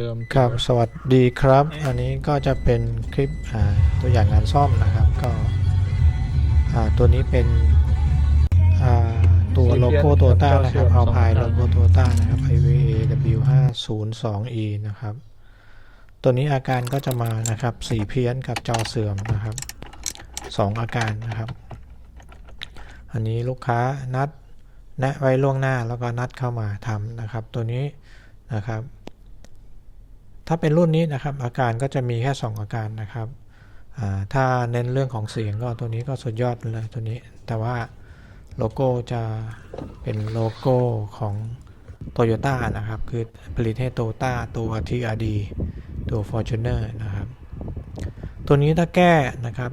เดิมครับ สวัสดีครับ อันนี้ก็จะเป็นคลิปอ่าตัวอย่างงานซ่อมนะครับ ก็อ่าตัวนี้เป็นอ่าตัวโลโก้โตต้านะครับเอาพายโลโก้โตต้านะครับ IVAW 502E นะครับ ตัวนี้อาการก็จะมานะครับ สีเพี้ยนกับจอเสื่อมนะครับสองอาการนะครับ อันนี้ลูกค้านัดแนะไว้ล่วงหน้าแล้วก็นัดเข้ามาทำนะครับ ตัวนี้นะครับ ถ้าเป็นรุ่นนี้นะครับ อาการก็จะมีแค่ 2 อาการนะครับถ้าเน้นเรื่องของเสียงก็ตัวนี้ก็สุดยอดเลยตัวนี้ แต่ว่าโลโก้จะเป็นโลโก้ของ Toyota นะครับ คือผลิตให้ Toyota ตัว TRD ตัว Fortuner นะครับ ตัวนี้ถ้าแก้นะครับ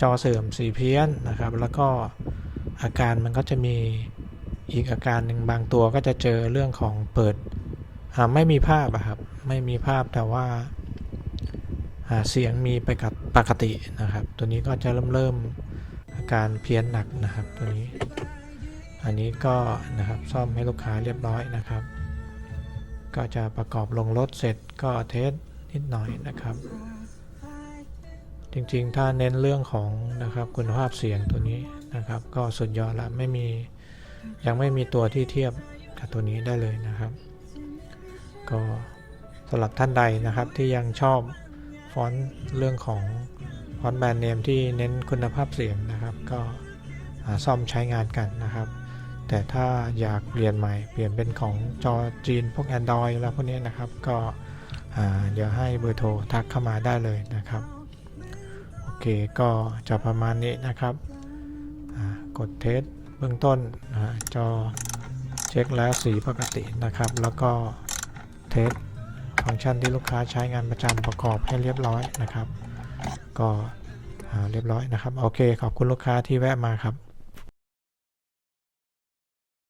จอเสื่อมสีเพี้ยนนะครับ แล้วก็อาการมันก็จะมีอีกอาการหนึ่งบางตัวก็จะเจอเรื่องของเปิดไม่มีภาพครับ ไม่มีภาพแต่ว่าเสียงมีไปกับปกตินะครับ ตัวนี้ก็จะเริ่มเริ่มอาการเพี้ยนหนักนะครับตัวนี้ อันนี้ก็นะครับซ่อมให้ลูกค้าเรียบร้อยนะครับ ก็จะประกอบลงรถเสร็จก็เทสนิดหน่อยนะครับ จริงๆ ถ้าเน้นเรื่องของนะครับคุณภาพเสียงตัวนี้นะครับ ก็สุดยอดละไม่มียังไม่มีตัวที่เทียบกับตัวนี้ได้เลยนะครับ ก็ำหรับท่านใดนะครับที่ยังชอบฟอนต์เรื่องของฟอนต์แบรนด์เนมที่เน้นคุณภาพเสียงนะครับ ก็ซ่อมใช้งานกันนะครับ แต่ถ้าอยากเปลี่ยนใหม่ เปลี่ยนเป็นของจอจีนพวก Android แล้วพวกนี้นะครับ ก็เดี๋ยวให้เบอร์โทรทักเข้ามาได้เลยนะครับ โอเคก็จะประมาณนี้นะครับกดเทสเบื้องต้นอจอเช็คแล้วสีปกตินะครับ แล้วก็เทส ฟังก์ชันที่ลูกค้าใช้งานประจำประกอบให้เรียบร้อยนะครับ ก็เรียบร้อยนะครับ โอเค ขอบคุณลูกค้าที่แวะมาครับ